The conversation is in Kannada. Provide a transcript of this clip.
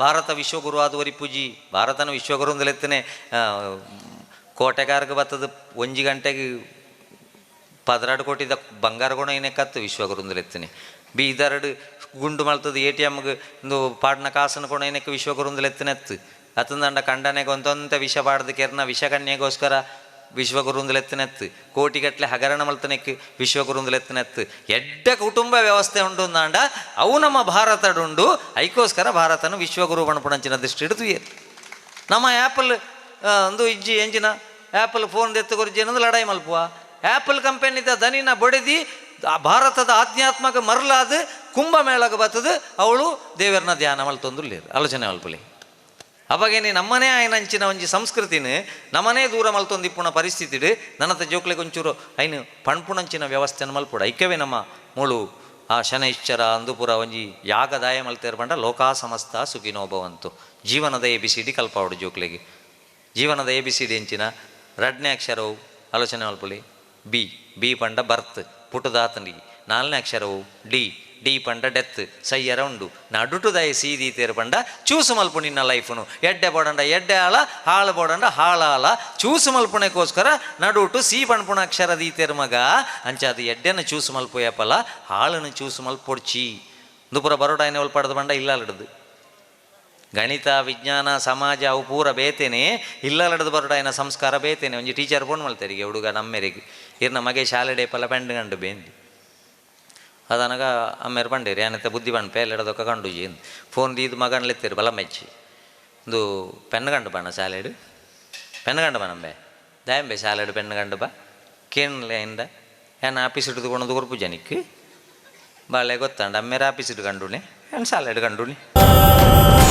ಭಾರತ ವಿಶ್ವಗುರು ಆದುವರಿ ಪೂಜಿ. ಭಾರತನ ವಿಶ್ವಗುರು ಅಂದಲೆತ್ತನೆ ಕೋಟೆಗಾರಿಗೆ ಬತ್ತದ ಒಂಜಿ ಗಂಟೆಗೆ ಪದರಾಡು ಕೋಟಿದ ಬಂಗಾರ ಗುಣ ಏನೇ ಕತ್ತು ವಿಶ್ವಗುರು ಅಂದಲೆತ್ತನೆ ಬೀದರಡು ಗುಂಡು ಮಲ್ತದ ಎ ಟಿ ಎಮ್ಗೆ ಒಂದು ಪಾಡ್ನ ಕಾಸನ ಕೊಣ ಏನಕ್ಕೆ ವಿಶ್ವಗುರು ಅಂದಲೆತ್ತನೆತ್ತು ಅತ್ತಂದಂಡ ಕಂಡನೆಗೆ ಒಂದೊಂದ ವಿಷ ಪಾಡ್ದ ಕೆರ್ನ ವಿಷ ಕನ್ಯೆಗೋಸ್ಕರ ಕೋಟಿಗಟ್ಟಲೆ ಹಗರಣ ಮಲ್ತನೆಕ್ ವಿಶ್ವಗುರುಂದಲೆತ್ತಿನೆತ್ತು. ಎಡ್ಡ ಕುಟುಂಬ ವ್ಯವಸ್ಥೆ ಉಂಡು ಅಂದಾಂಡ, ಅವು ನಮ್ಮ ಭಾರತಡುಂಡು ಐಕೋಸ್ಕರ ಭಾರತನು ವಿಶ್ವಗುರು ಬಣಪಣಂಚಿನ ದೃಷ್ಟಿ ಹಿಡಿದು ನಮ್ಮ ಆ್ಯಪಲ್ ಒಂದು ಇಜ್ಜಿ ಎಂಜಿನ ಆ್ಯಪಲ್ ಫೋನ್ ಎತ್ತು ಗುರುಜಿ ಅನ್ನೋದು ಲಡಾಯಿ ಮಲ್ಪುವ. ಆ್ಯಪಲ್ ಕಂಪೆನಿದ ದನಿನ ಬಡಿದಿ ಭಾರತದ ಆಧ್ಯಾತ್ಮಕ ಮರಲಾದ ಕುಂಭಮೇಳಗೆ ಬರ್ತದೆ ಅವಳು ದೇವರನ್ನ ಧ್ಯಾನ ಮಲ್ತೊಂದು ಆಲೋಚನೆ ಮಲ್ಪಲಿ. ಅವಾಗೇನೆ ನಮ್ಮನೇ ಆಯ್ನಂಚಿನ ಒಂಜಿ ಸಂಸ್ಕೃತಿನ ನಮ್ಮನೇ ದೂರ ಮಲ್ತೊಂದಿಪ್ಪುಣ ಪರಿಸ್ಥಿತಿ ನನತ ಜೋಕ್ಲೆಗೆ ಒಂಚೂರು ಐನು ಪಣ್ಪುಣಂಚಿನ ವ್ಯವಸ್ಥೆನ ಮಲ್ಪುಡ. ಐಕ್ಯವೇ ನಮ್ಮ ಮೂಳು ಆ ಶನೈಶ್ಚರ ಅಂದುಪುರ ಒಂಜಿ ಯಾಗದಾಯ ಮಲ್ತೇರ್ ಬಂಡ ಲೋಕಾ ಸಮಸ್ತ ಸುಖಿನೋ ಭವಂತು ಜೀವನದ ಎ ಬಿ ಸಿ ಡಿ ಕಲ್ಪಾವಡು ಜೋಕ್ಲೆಗೆ. ಜೀವನದ ಎ ಬಿ ಸಿ ಡಿ ಎಂಚಿನ ರಡ್ನೇ ಅಕ್ಷರವು ಆಲೋಚನೆ ಮಲ್ಪುಲಿ. ಬಿ ಬಿ ಪಂಡ ಬರ್ತ್, ಪುಟದಾತನಿಗೆ. ನಾಲ್ನೇ ಅಕ್ಷರವು ಡಿ ಡಿ ಪಂಡ ಡೆತ್ ಸೈಯರ ಉಂಡು. ನಡುಟುದಾಯ ಸೀದಿ ತೇರು ಪಂಡ, ಚೂಸು ಮಲ್ಪು ನಿನ್ನ ಲೈಫ್ನು. ಎಡ್ಡೆ ಬೋಡಂಡ, ಎಡ್ಡೆ ಆಳ, ಹಾಳು ಬೋಡಂಡ ಹಾಳಾಲ ಚೂಸು ಮಲ್ಪುಣಕ್ಕೋಸ್ಕರ ನಡುಟು ಸಿ ಪಣ್ಪುಣ ಅಕ್ಷರ ದೀತೇರು ಮಗ. ಅಂಚ ಅದು ಎಡ್ಡೆನ ಚೂಸು ಮಲ್ಪು ಯಾಪಲ್ಲ ಹಾಳನ್ನು ಚೂಸು ಮಲ್ಪೊಡ್ಚಿ. ದುಪುರ ಬರೋಡಾಯನ ಒಲ್ಪಡ್ದು ಬಂಡ ಇಲ್ಲ ಹಿಡ್ದು ಗಣಿತ, ವಿಜ್ಞಾನ, ಸಮಾಜ ಅವು ಪೂರ ಬೇತೇನೆ. ಇಲ್ಲಲಡದು ಬರೋಡಾಯನ ಸಂಸ್ಕಾರ ಬೇತೇನೆ. ಒಂಜಿ ಟೀಚರ್ ಫೋನ್ ಮಲ್ತಾರಿಗೆ, ಹುಡುಗ ನಮ್ಮೆರಿಗೆ. ಇರ್ನ ಮಗೆ ಶಾಲೆ ಡೇಪಲ್ಲ ಪೆಂಡ್ ಗಂಡು ಬೇಂದಿ. ಅದನಗ ಅಮ್ಮೇರು ಬಂಡೇರಿ ಏನತ್ತೆ ಬುದ್ಧಿ ಬಣ್ಣ ಪೇಲೆಡದೊಕ್ಕ ಕಂಡು ಏನು ಫೋನ್ ದೀದು ಮಗನ್ಲೆತ್ತಿರು ಬಲ ಮೆಚ್ಚಿ. ಒಂದು ಪೆನ್ ಗಂಡು ಬಣ್ಣ ಶಾಲೆಡು ಪೆನ್ ಗಂಡು ಬನಂಬೆ ದಾಯಂಬೆ ಶಾಲೆಡು ಪೆನ್ ಗಂಡು ಬಾ. ಕೇಳಲೆ ಇಂದ. ಏನ ಆಫೀಸ್ ಹಿಡಿದು ಕೊಣದು ಜನಕ್ಕೆ. ಜನಿಕ್ ಬಾಳೆ ಗೊತ್ತಂಡ, ಅಮ್ಮೇರು ಆಫೀಸ್ ಇಟ್ಟು ಕಂಡುಣೆ ಏನು ಸ್ಯಾಲೆಡ್ ಕಂಡುಣಿ